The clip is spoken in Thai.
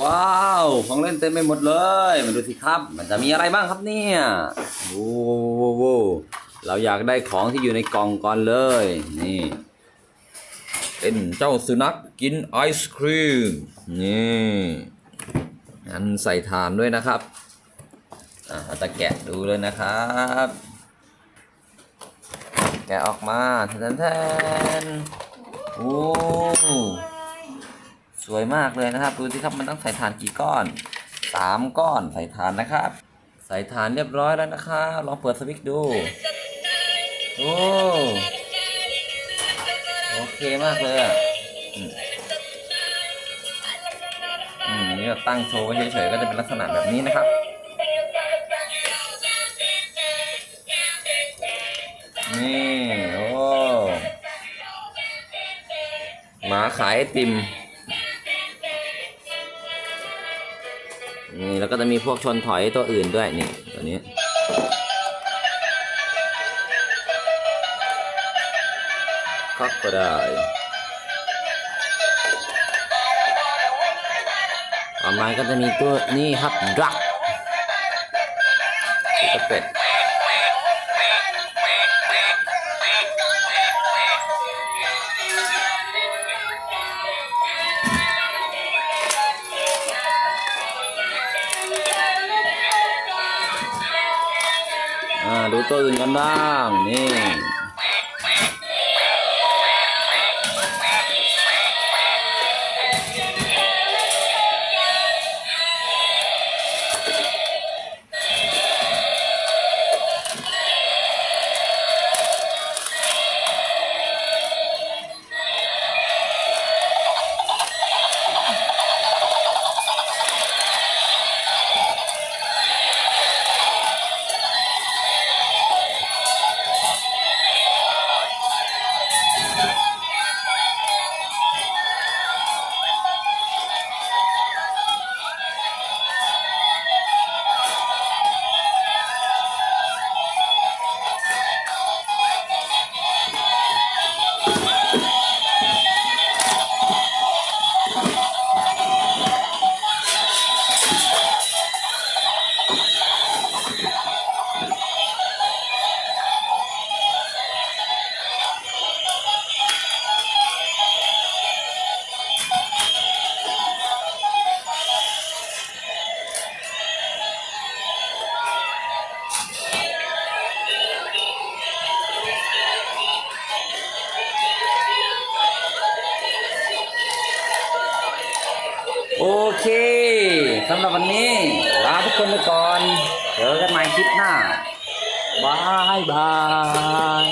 ว้าวของเล่นเต็มไปหมดเลยมาดูสิครับ มันจะมีอะไรบ้างครับเนี่ยโอ้โหเราอยากได้ของที่อยู่ในกล่องก่อนเลย นี่ เป็นเจ้าสุนัขกินไอศครีมนี่งั้นใส่ฐานด้วยนะครับอะเราจะแกะดูเลยนะครับ แกะออกมาแทนแทนโอ้ สวยมากเลยนะครับดูสิครับมันต้องใส่ฐานกี่ก้อนสามก้อนใส่ฐานนะครับ ใส่ฐานเรียบร้อยแล้วนะครับลองเปิดสวิตช์ดูโอ้โอเคมากเลยอะอืมอืมนี่เราตั้งโชว์ไว้เฉยๆก็จะเป็นลักษณะแบบนี้นะครับนี่โอ้หมาขายไอติม นี่แล้วก็จะมีพวกชนถอยตัวอื่นด้วยนี่ตัวนี้ก็ก็ได้ต่อมาก็จะมีตัวนี่ครับดักก็เป็ด ตัวอื่นกันบ้างนี่ สำหรับวันนี้ลาทุกคนไปก่อน เจอกันใหม่คลิปหน้าบายบาย